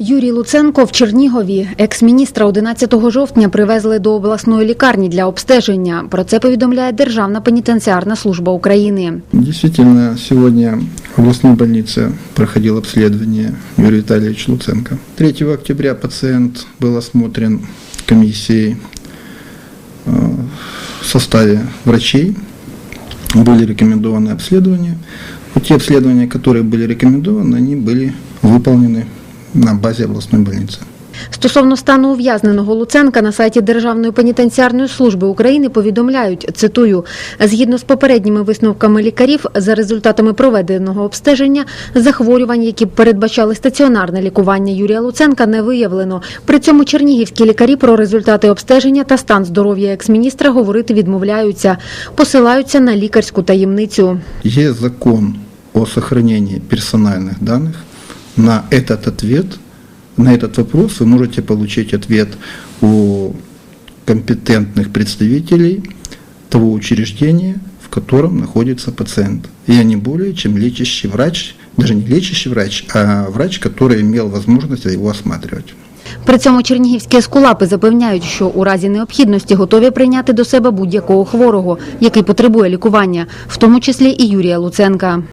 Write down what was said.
Юрій Луценко в Чернігові. Екс-міністра 11 жовтня привезли до обласної лікарні для обстеження. Про це повідомляє Державна пенітенціарна служба України. Действительно, сегодня в областной больнице проходил обследование Юрия Витальевича Луценко. 3 октября пациент был осмотрен комиссией э, в составе врачей. Были рекомендованы обследования. Вот те обследования, которые были рекомендованы, они были выполнены на базе областной больницы. Стосовно стану ув'язненого Луценка на сайті Державної пенітенціарної служби України повідомляють, цитую, згідно з попередніми висновками лікарів, за результатами проведеного обстеження, захворювань, які б передбачали стаціонарне лікування Юрія Луценка, не виявлено. При цьому чернігівські лікарі про результати обстеження та стан здоров'я екс-міністра говорити відмовляються, посилаються на лікарську таємницю. Есть закон о сохранении персональных данных. На этот ответ, на этот вопрос вы можете получить ответ у компетентных представителей того учреждения, в котором находится пациент. Я не более, чем лечащий врач, даже не лечащий врач, а врач, который имел возможность его осматривать. При цьому чернігівські ескулапи запевняють, що у разі необхідності готові прийняти до себе будь-якого хворого, який потребує лікування, в тому числі і Юрія Луценка.